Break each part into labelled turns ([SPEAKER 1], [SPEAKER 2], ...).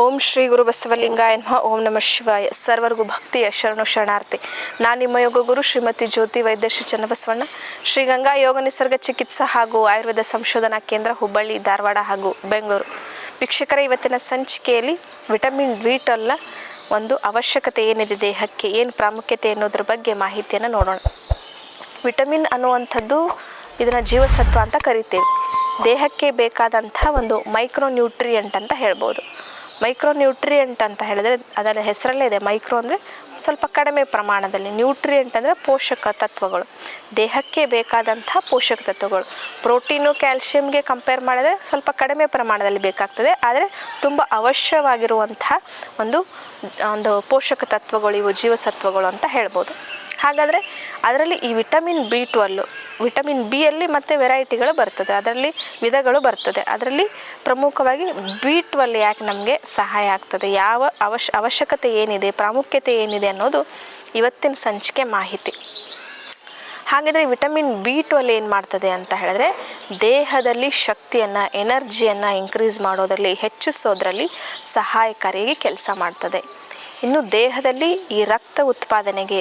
[SPEAKER 1] ಓಂ ಶ್ರೀ ಗುರು ಬಸವಲಿಂಗಾಯ ನಮಃ. ಓಂ ನಮಃ ಶಿವಾಯ. ಸರ್ವರ್ಗು ಭಕ್ತಿಯ ಶರಣು ಶರಣಾರ್ಥಿ. ನಾನು ನಿಮ್ಮ ಯೋಗ ಗುರು ಶ್ರೀಮತಿ ಜ್ಯೋತಿ ವೈದ್ಯ ಶ್ರೀ ಚನ್ನಬಸವಣ್ಣ. ಶ್ರೀ ಗಂಗಾ ಯೋಗ ನಿಸರ್ಗ ಚಿಕಿತ್ಸಾ ಹಾಗೂ ಆಯುರ್ವೇದ ಸಂಶೋಧನಾ ಕೇಂದ್ರ ಹುಬ್ಬಳ್ಳಿ, ಧಾರವಾಡ ಹಾಗೂ ಬೆಂಗಳೂರು. ವೀಕ್ಷಕರ, ಇವತ್ತಿನ ಸಂಚಿಕೆಯಲ್ಲಿ ವಿಟಮಿನ್ ಡಿ ಟ್ವೆಲ್ನ ಒಂದು ಅವಶ್ಯಕತೆ ಏನಿದೆ, ದೇಹಕ್ಕೆ ಏನು ಪ್ರಾಮುಖ್ಯತೆ ಅನ್ನೋದ್ರ ಬಗ್ಗೆ ಮಾಹಿತಿಯನ್ನು ನೋಡೋಣ. ವಿಟಮಿನ್ ಅನ್ನುವಂಥದ್ದು ಇದನ್ನು ಜೀವಸತ್ವ ಅಂತ ಕರಿತೀವಿ. ದೇಹಕ್ಕೆ ಬೇಕಾದಂಥ ಒಂದು ಮೈಕ್ರೋ ನ್ಯೂಟ್ರಿಯೆಂಟ್ ಅಂತ ಹೇಳ್ಬೋದು. ಮೈಕ್ರೋ ನ್ಯೂಟ್ರಿಯೆಂಟ್ ಅಂತ ಹೇಳಿದ್ರೆ ಅದರ ಹೆಸರಲ್ಲೇ ಇದೆ. ಮೈಕ್ರೋ ಅಂದರೆ ಸ್ವಲ್ಪ ಕಡಿಮೆ ಪ್ರಮಾಣದಲ್ಲಿ ನ್ಯೂಟ್ರಿಯೆಂಟ್ ಅಂದರೆ ಪೋಷಕ ತತ್ವಗಳು. ದೇಹಕ್ಕೆ ಬೇಕಾದಂತಹ ಪೋಷಕ ತತ್ವಗಳು. ಪ್ರೋಟೀನು ಕ್ಯಾಲ್ಶಿಯಂಗೆ ಕಂಪೇರ್ ಮಾಡಿದರೆ ಸ್ವಲ್ಪ ಕಡಿಮೆ ಪ್ರಮಾಣದಲ್ಲಿ ಬೇಕಾಗ್ತದೆ. ಆದರೆ ತುಂಬ ಅವಶ್ಯವಾಗಿರುವಂತಹ ಒಂದು ಒಂದು ಪೋಷಕ ತತ್ವಗಳು ಇವು, ಜೀವಸತ್ವಗಳು ಅಂತ ಹೇಳ್ಬೋದು. ಹಾಗಾದರೆ ಅದರಲ್ಲಿ ಈ ವಿಟಮಿನ್ ಬಿ ಟ್ವೆಲ್ಲು ವಿಟಮಿನ್ ಬಿಯಲ್ಲಿ ಮತ್ತು ವೆರೈಟಿಗಳು ಬರ್ತದೆ. ಅದರಲ್ಲಿ ವಿಧಗಳು ಬರ್ತದೆ. ಅದರಲ್ಲಿ ಪ್ರಮುಖವಾಗಿ ಬಿ ಟ್ವೆಲ್ ಯಾಕೆ ನಮಗೆ ಸಹಾಯ ಆಗ್ತದೆ? ಯಾವ ಅವಶ್, ಅವಶ್ಯಕತೆ ಏನಿದೆ? ಪ್ರಾಮುಖ್ಯತೆ ಏನಿದೆ ಅನ್ನೋದು ಇವತ್ತಿನ ಸಂಚಿಕೆ ಮಾಹಿತಿ. ಹಾಗಿದ್ರೆ ವಿಟಮಿನ್ ಬಿ ಟ್ವೆಲ್ ಏನು ಮಾಡ್ತದೆ ಅಂತ ಹೇಳಿದ್ರೆ ದೇಹದಲ್ಲಿ ಶಕ್ತಿಯನ್ನು, ಎನರ್ಜಿಯನ್ನು ಇನ್ಕ್ರೀಸ್ ಮಾಡೋದರಲ್ಲಿ, ಹೆಚ್ಚಿಸೋದ್ರಲ್ಲಿ ಸಹಾಯಕಾರಿಯಾಗಿ ಕೆಲಸ ಮಾಡ್ತದೆ. ಇನ್ನು ದೇಹದಲ್ಲಿ ಈ ರಕ್ತ ಉತ್ಪಾದನೆಗೆ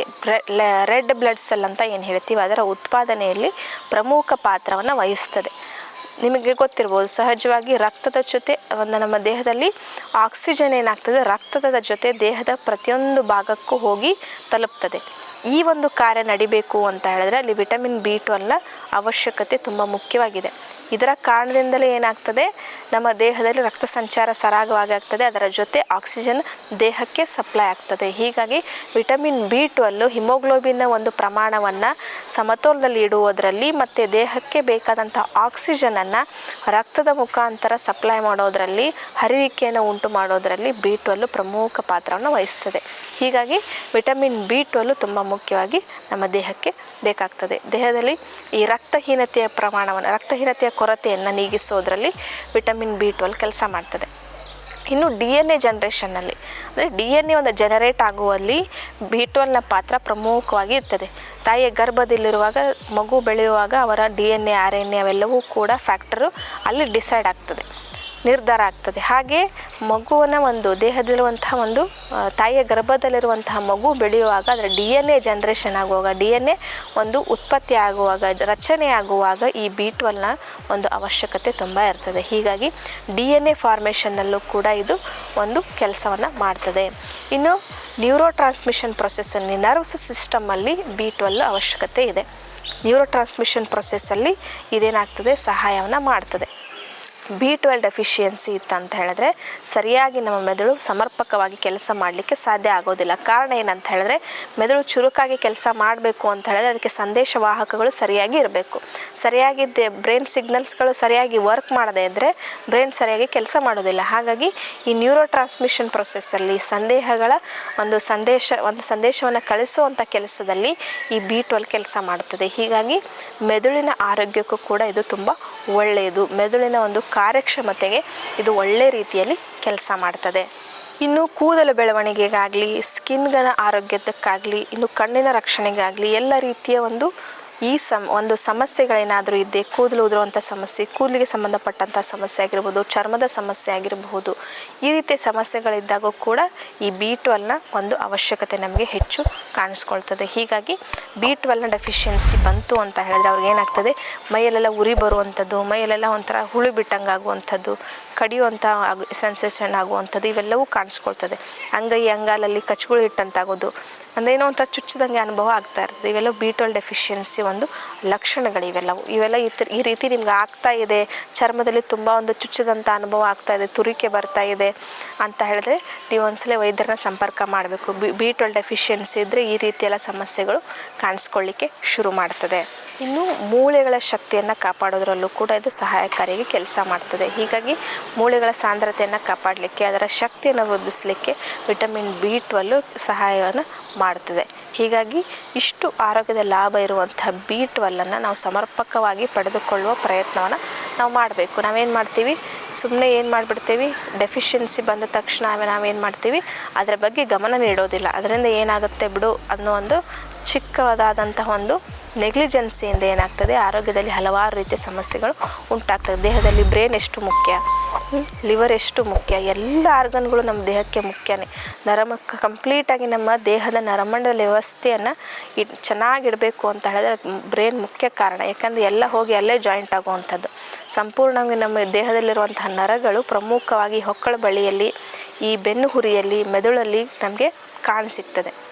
[SPEAKER 1] ರೆಡ್ ಬ್ಲಡ್ ಸೆಲ್ ಅಂತ ಏನು ಹೇಳ್ತೀವಿ, ಅದರ ಉತ್ಪಾದನೆಯಲ್ಲಿ ಪ್ರಮುಖ ಪಾತ್ರವನ್ನು ವಹಿಸ್ತದೆ. ನಿಮಗೆ ಗೊತ್ತಿರ್ಬೋದು, ಸಹಜವಾಗಿ ರಕ್ತದ ಜೊತೆ, ಒಂದು ನಮ್ಮ ದೇಹದಲ್ಲಿ ಆಕ್ಸಿಜನ್ ಏನಾಗ್ತದೆ, ರಕ್ತದ ಜೊತೆ ದೇಹದ ಪ್ರತಿಯೊಂದು ಭಾಗಕ್ಕೂ ಹೋಗಿ ತಲುಪ್ತದೆ. ಈ ಒಂದು ಕಾರ್ಯ ನಡಿಬೇಕು ಅಂತ ಹೇಳಿದ್ರೆ ಅಲ್ಲಿ ವಿಟಮಿನ್ ಬಿ ಟ್ವೆಲ್ನ ಅವಶ್ಯಕತೆ ತುಂಬ ಮುಖ್ಯವಾಗಿದೆ. ಇದರ ಕಾರಣದಿಂದಲೇ ಏನಾಗ್ತದೆ? ನಮ್ಮ ದೇಹದಲ್ಲಿ ರಕ್ತ ಸಂಚಾರ ಸರಾಗವಾಗಿ ಆಗ್ತದೆ. ಅದರ ಜೊತೆ ಆಕ್ಸಿಜನ್ ದೇಹಕ್ಕೆ ಸಪ್ಲೈ ಆಗ್ತದೆ. ಹೀಗಾಗಿ ವಿಟಮಿನ್ ಬಿ ಟ್ವೆಲ್ಲು ಹಿಮೋಗ್ಲೋಬಿನ್ನ ಒಂದು ಪ್ರಮಾಣವನ್ನು ಸಮತೋಲದಲ್ಲಿ ಇಡುವುದರಲ್ಲಿ ಮತ್ತು ದೇಹಕ್ಕೆ ಬೇಕಾದಂಥ ಆಕ್ಸಿಜನನ್ನು ರಕ್ತದ ಮುಖಾಂತರ ಸಪ್ಲೈ ಮಾಡೋದರಲ್ಲಿ ಹರಿವಿಕೆಯನ್ನು ಉಂಟು ಮಾಡೋದರಲ್ಲಿ ಬಿ ಟ್ವೆಲ್ಲು ಪ್ರಮುಖ ಪಾತ್ರವನ್ನು ವಹಿಸ್ತದೆ. ಹೀಗಾಗಿ ವಿಟಮಿನ್ ಬಿ ಟ್ವೆಲ್ಲು ತುಂಬ ಮುಖ್ಯವಾಗಿ ನಮ್ಮ ದೇಹಕ್ಕೆ ಬೇಕಾಗ್ತದೆ. ದೇಹದಲ್ಲಿ ಈ ರಕ್ತಹೀನತೆಯ ಪ್ರಮಾಣವನ್ನು, ರಕ್ತಹೀನತೆಯ ಕೊರತೆಯನ್ನು ನೀಗಿಸೋದ್ರಲ್ಲಿ ವಿಟಮಿನ್ ಬಿ ಟ್ವೆಲ್ ಕೆಲಸ ಮಾಡ್ತದೆ. ಇನ್ನು ಡಿ ಎನ್ ಎ ಜನ್ರೇಷನ್ನಲ್ಲಿ, ಅಂದರೆ ಡಿ ಎನ್ ಎ ಒಂದು ಜನರೇಟ್ ಆಗುವಲ್ಲಿ ಬಿ ಟ್ವೆಲ್ನ ಪಾತ್ರ ಪ್ರಮುಖವಾಗಿ ಇರ್ತದೆ. ತಾಯಿಯ ಗರ್ಭದಲ್ಲಿರುವಾಗ, ಮಗು ಬೆಳೆಯುವಾಗ ಅವರ D N A, R N A ಅವೆಲ್ಲವೂ ಕೂಡ ಫ್ಯಾಕ್ಟರು ಅಲ್ಲಿ ಡಿಸೈಡ್ ಆಗ್ತದೆ. ನಿರ್ಧಾರ ಆಗ್ತದೆ. ಹಾಗೆ ಮಗುವನ್ನು ಒಂದು ದೇಹದಲ್ಲಿರುವಂತಹ ಒಂದು ತಾಯಿಯ ಗರ್ಭದಲ್ಲಿರುವಂತಹ ಮಗು ಬೆಳೆಯುವಾಗ ಅದರ ಡಿ ಎನ್ ಎ ಜನ್ರೇಷನ್ ಆಗುವಾಗ, ಡಿ ಎನ್ ಎ ಒಂದು ಉತ್ಪತ್ತಿ ಆಗುವಾಗ, ರಚನೆ ಆಗುವಾಗ ಈ ಬಿ ಟ್ವೆಲ್ನ ಒಂದು ಅವಶ್ಯಕತೆ ತುಂಬ ಇರ್ತದೆ. ಹೀಗಾಗಿ ಡಿ ಎನ್ ಎ ಫಾರ್ಮೇಷನ್ನಲ್ಲೂ ಕೂಡ ಇದು ಒಂದು ಕೆಲಸವನ್ನು ಮಾಡ್ತದೆ. ಇನ್ನು ನ್ಯೂರೋ ಟ್ರಾನ್ಸ್ಮಿಷನ್ ಪ್ರೊಸೆಸ್ಸಲ್ಲಿ ನರ್ವ್ಸ್ ಸಿಸ್ಟಮಲ್ಲಿ ಬಿ ಟ್ವೆಲ್ ಅವಶ್ಯಕತೆ ಇದೆ. ನ್ಯೂರೋ ಟ್ರಾನ್ಸ್ಮಿಷನ್ ಪ್ರೊಸೆಸ್ಸಲ್ಲಿ ಇದೇನಾಗ್ತದೆ? ಸಹಾಯವನ್ನು ಮಾಡ್ತದೆ. ಬಿ ಟ್ವೆಲ್ ಡೆಫಿಷಿಯನ್ಸಿ ಇತ್ತಂತ ಹೇಳಿದ್ರೆ ಸರಿಯಾಗಿ ನಮ್ಮ ಮೆದುಳು ಸಮರ್ಪಕವಾಗಿ ಕೆಲಸ ಮಾಡಲಿಕ್ಕೆ ಸಾಧ್ಯ ಆಗೋದಿಲ್ಲ. ಕಾರಣ ಏನಂತ ಹೇಳಿದ್ರೆ ಮೆದುಳು ಚುರುಕಾಗಿ ಕೆಲಸ ಮಾಡಬೇಕು ಅಂತ ಹೇಳಿದ್ರೆ ಅದಕ್ಕೆ ಸಂದೇಶವಾಹಕಗಳು ಸರಿಯಾಗಿ ಇರಬೇಕು. ಸರಿಯಾಗಿ ಬ್ರೈನ್ ಸಿಗ್ನಲ್ಸ್ಗಳು ಸರಿಯಾಗಿ ವರ್ಕ್ ಮಾಡದೇ ಇದ್ದರೆ ಬ್ರೈನ್ ಸರಿಯಾಗಿ ಕೆಲಸ ಮಾಡೋದಿಲ್ಲ. ಹಾಗಾಗಿ ಈ ನ್ಯೂರೋ ಟ್ರಾನ್ಸ್ಮಿಷನ್ ಪ್ರೊಸೆಸ್ಸಲ್ಲಿ ಸಂದೇಹಗಳ ಒಂದು ಸಂದೇಶ, ಒಂದು ಸಂದೇಶವನ್ನು ಕಳಿಸುವಂಥ ಕೆಲಸದಲ್ಲಿ ಈ ಬಿ ಟ್ವೆಲ್ ಕೆಲಸ ಮಾಡುತ್ತದೆ ಹೀಗಾಗಿ ಮೆದುಳಿನ ಆರೋಗ್ಯಕ್ಕೂ ಕೂಡ ಇದು ತುಂಬ ಒಳ್ಳೆಯದು ಮೆದುಳಿನ ಒಂದು ಕಾರ್ಯಕ್ಷಮತೆಗೆ ಇದು ಒಳ್ಳೆ ರೀತಿಯಲ್ಲಿ ಕೆಲಸ ಮಾಡ್ತದೆ. ಇನ್ನು ಕೂದಲು ಬೆಳವಣಿಗೆಗಾಗಲಿ ಸ್ಕಿನ್ಗಳ ಆರೋಗ್ಯದಕ್ಕಾಗಲಿ, ಇನ್ನು ಕಣ್ಣಿನ ರಕ್ಷಣೆಗಾಗಲಿ ಎಲ್ಲ ರೀತಿಯ ಒಂದು ಈ ಸಮ ಒಂದು ಸಮಸ್ಯೆಗಳೇನಾದರೂ ಇದ್ದೆ ಕೂದಲು ಉದುರುವಂಥ ಸಮಸ್ಯೆ, ಕೂದಲಿಗೆ ಸಂಬಂಧಪಟ್ಟಂಥ ಸಮಸ್ಯೆ ಆಗಿರ್ಬೋದು, ಚರ್ಮದ ಸಮಸ್ಯೆ ಆಗಿರಬಹುದು, ಈ ರೀತಿಯ ಸಮಸ್ಯೆಗಳಿದ್ದಾಗ ಕೂಡ ಈ ಬಿ ಟ್ವೆಲ್ನ ಒಂದು ಅವಶ್ಯಕತೆ ನಮಗೆ ಹೆಚ್ಚು ಕಾಣಿಸ್ಕೊಳ್ತದೆ. ಹೀಗಾಗಿ ಬಿ ಟ್ವೆಲ್ನ ಡೆಫಿಷಿಯನ್ಸಿ ಬಂತು ಅಂತ ಹೇಳಿದ್ರೆ ಅವ್ರಿಗೆ ಏನಾಗ್ತದೆ? ಮೈಯಲ್ಲೆಲ್ಲ ಉರಿ ಬರುವಂಥದ್ದು, ಮೈಯಲ್ಲೆಲ್ಲ ಒಂಥರ ಹುಳು ಬಿಟ್ಟಂಗೆ ಆಗುವಂಥದ್ದು ಕಡಿಯುವಂಥ ಸೆನ್ಸೇಷನ್ ಆಗುವಂಥದ್ದು ಇವೆಲ್ಲವೂ ಕಾಣಿಸ್ಕೊಳ್ತದೆ. ಅಂಗೈ, ಅಂಗಾಲಲ್ಲಿ ಕಚ್ಗಳು ಇಟ್ಟಂತಾಗೋದು ಅಂದರೆ ಏನೋ ಒಂಥರ ಚುಚ್ಚಿದಂಗೆ ಅನುಭವ ಆಗ್ತಾ ಇರ್ತದೆ ಇವೆಲ್ಲ ಬಿ ಟ್ವೆಲ್ ಡೆಫಿಷಿಯನ್ಸಿ ಒಂದು ಲಕ್ಷಣಗಳು ಇವೆಲ್ಲವು ಇವೆಲ್ಲ ಈ ರೀತಿ ನಿಮ್ಗೆ ಆಗ್ತಾ ಇದೆ. ಚರ್ಮದಲ್ಲಿ ತುಂಬ ಒಂದು ಚುಚ್ಚಿದಂಥ ಅನುಭವ ಆಗ್ತಾ ಇದೆ. ತುರಿಕೆ ಬರ್ತಾ ಇದೆ ಅಂತ ಹೇಳಿದ್ರೆ ನೀವು ಒಂದ್ಸಲ ವೈದ್ಯರನ್ನ ಸಂಪರ್ಕ ಮಾಡಬೇಕು. ಬಿ ಬಿ ಟ್ವೆಲ್ ಡೆಫಿಷಿಯನ್ಸಿ ಇದ್ದರೆ ಈ ರೀತಿಯೆಲ್ಲ ಸಮಸ್ಯೆಗಳು ಕಾಣಿಸ್ಕೊಳ್ಳಿಕ್ಕೆ ಶುರು ಮಾಡ್ತದೆ. ಇನ್ನು ಮೂಳೆಗಳ ಶಕ್ತಿಯನ್ನು ಕಾಪಾಡೋದ್ರಲ್ಲೂ ಕೂಡ ಇದು ಸಹಾಯಕಾರಿಯಾಗಿ ಕೆಲಸ ಮಾಡ್ತದೆ. ಹೀಗಾಗಿ ಮೂಳೆಗಳ ಸಾಂದ್ರತೆಯನ್ನು ಕಾಪಾಡಲಿಕ್ಕೆ, ಅದರ ಶಕ್ತಿಯನ್ನು ವೃದ್ಧಿಸಲಿಕ್ಕೆ ವಿಟಮಿನ್ ಬಿ ಟ್ವೆಲ್ಲು ಸಹಾಯವನ್ನು ಮಾಡ್ತದೆ. ಹೀಗಾಗಿ ಇಷ್ಟು ಆರೋಗ್ಯದ ಲಾಭ ಇರುವಂತಹ ಬಿ ಟ್ವೆಲ್ಲನ್ನು ನಾವು ಸಮರ್ಪಕವಾಗಿ ಪಡೆದುಕೊಳ್ಳುವ ಪ್ರಯತ್ನವನ್ನು ನಾವು ಮಾಡಬೇಕು. ನಾವೇನು ಮಾಡ್ತೀವಿ? ಸುಮ್ಮನೆ ಏನು ಮಾಡಿಬಿಡ್ತೀವಿ? ಡೆಫಿಷಿಯನ್ಸಿ ಬಂದ ತಕ್ಷಣ ನಾವೇನು ಮಾಡ್ತೀವಿ? ಅದರ ಬಗ್ಗೆ ಗಮನ ನೀಡೋದಿಲ್ಲ. ಅದರಿಂದ ಏನಾಗುತ್ತೆ ಬಿಡು ಅನ್ನೋ ಒಂದು ಚಿಕ್ಕದಾದಂತಹ ಒಂದು ನೆಗ್ಲಿಜೆನ್ಸಿಯಿಂದ ಏನಾಗ್ತದೆ? ಆರೋಗ್ಯದಲ್ಲಿ ಹಲವಾರು ರೀತಿಯ ಸಮಸ್ಯೆಗಳು ಉಂಟಾಗ್ತದೆ. ದೇಹದಲ್ಲಿ ಬ್ರೇನ್ ಎಷ್ಟು ಮುಖ್ಯ? ಲಿವರ್ ಎಷ್ಟು ಮುಖ್ಯ? ಎಲ್ಲ ಆರ್ಗನ್ಗಳು ನಮ್ಮ ದೇಹಕ್ಕೆ ಮುಖ್ಯನೇ. ನರಮ ಕಂಪ್ಲೀಟಾಗಿ ನಮ್ಮ ದೇಹದ ನರಮಂಡಲ ವ್ಯವಸ್ಥೆಯನ್ನು ಇಟ್ ಚೆನ್ನಾಗಿಡಬೇಕು ಅಂತ ಹೇಳಿದ್ರೆ ಬ್ರೇನ್ ಮುಖ್ಯ ಕಾರಣ. ಯಾಕಂದರೆ ಎಲ್ಲ ಹೋಗಿ ಅಲ್ಲೇ ಜಾಯಿಂಟ್ ಆಗುವಂಥದ್ದು. ಸಂಪೂರ್ಣವಾಗಿ ನಮ್ಮ ದೇಹದಲ್ಲಿರುವಂತಹ ನರಗಳು ಪ್ರಮುಖವಾಗಿ ಹೊಕ್ಕಳ ಬಳಿಯಲ್ಲಿ, ಈ ಬೆನ್ನು ಹುರಿಯಲ್ಲಿ ಮೆದುಳಲ್ಲಿ ನಮಗೆ ಕಾಣಸಿಗ್ತದೆ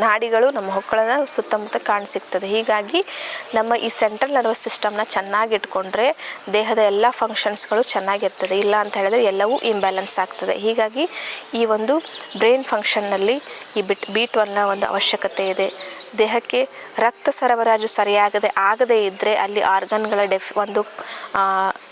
[SPEAKER 1] ನಾಡಿಗಳು ನಮ್ಮ ಹೊಕ್ಕಳದ ಸುತ್ತಮುತ್ತ ಕಾಣಸಿಗ್ತದೆ. ಹೀಗಾಗಿ ನಮ್ಮ ಈ ಸೆಂಟ್ರಲ್ ನರ್ವಸ್ ಸಿಸ್ಟಮ್ನ ಚೆನ್ನಾಗಿ ಇಟ್ಕೊಂಡ್ರೆ ದೇಹದ ಎಲ್ಲ ಫಂಕ್ಷನ್ಸ್ಗಳು ಚೆನ್ನಾಗಿರ್ತದೆ ಇಲ್ಲ ಅಂತ ಹೇಳಿದ್ರೆ ಎಲ್ಲವೂ ಇಂಬ್ಯಾಲೆನ್ಸ್ ಆಗ್ತದೆ. ಹೀಗಾಗಿ ಈ ಒಂದು ಬ್ರೈನ್ ಫಂಕ್ಷನ್ನಲ್ಲಿ ಈ ಬಿಟ್ ಬೀಟ್ ಒನ್ನ ಒಂದು ಅವಶ್ಯಕತೆ ಇದೆ. ದೇಹಕ್ಕೆ ರಕ್ತ ಸರಬರಾಜು ಸರಿಯಾಗದೆ ಆಗದೇ ಇದ್ದರೆ ಅಲ್ಲಿ ಆರ್ಗನ್ಗಳ ಡೆಫ್ ಒಂದು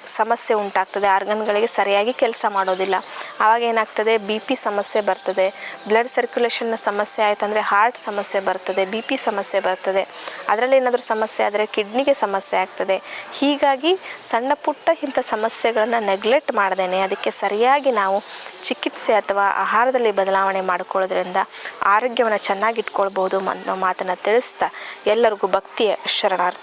[SPEAKER 1] ಸಮಸ್ಯೆ ಉಂಟಾಗ್ತದೆ. ಆರ್ಗನ್ಗಳಿಗೆ ಸರಿಯಾಗಿ ಕೆಲಸ ಮಾಡೋದಿಲ್ಲ. ಆವಾಗ ಏನಾಗ್ತದೆ? ಬಿ ಪಿ ಸಮಸ್ಯೆ ಬರ್ತದೆ. ಬ್ಲಡ್ ಸರ್ಕ್ಯುಲೇಷನ್ನ ಸಮಸ್ಯೆ ಆಯ್ತಂದರೆ ಹಾರ್ಟ್ ಸಮಸ್ಯೆ ಬರ್ತದೆ ಬಿ ಪಿ ಸಮಸ್ಯೆ ಬರ್ತದೆ, ಅದರಲ್ಲಿ ಏನಾದರೂ ಸಮಸ್ಯೆ ಆದರೆ ಕಿಡ್ನಿಗೆ ಸಮಸ್ಯೆ ಆಗ್ತದೆ. ಹೀಗಾಗಿ ಸಣ್ಣ ಪುಟ್ಟ ಇಂಥ ಸಮಸ್ಯೆಗಳನ್ನು ನೆಗ್ಲೆಕ್ಟ್ ಮಾಡ್ದೇನೆ, ಅದಕ್ಕೆ ಸರಿಯಾಗಿ ನಾವು ಚಿಕಿತ್ಸೆ ಅಥವಾ ಆಹಾರದಲ್ಲಿ ಬದಲಾವಣೆ ಮಾಡಿಕೊಳ್ಳೋದ್ರಿಂದ ಆರೋಗ್ಯವನ್ನು ಚೆನ್ನಾಗಿಟ್ಕೊಳ್ಬೋದು ಅನ್ನೋ ಮಾತನ್ನು ತಿಳಿಸ್ತಾ ಎಲ್ಲರಿಗೂ ಭಕ್ತಿಯ ಶರಣಾರ್ಥಿ.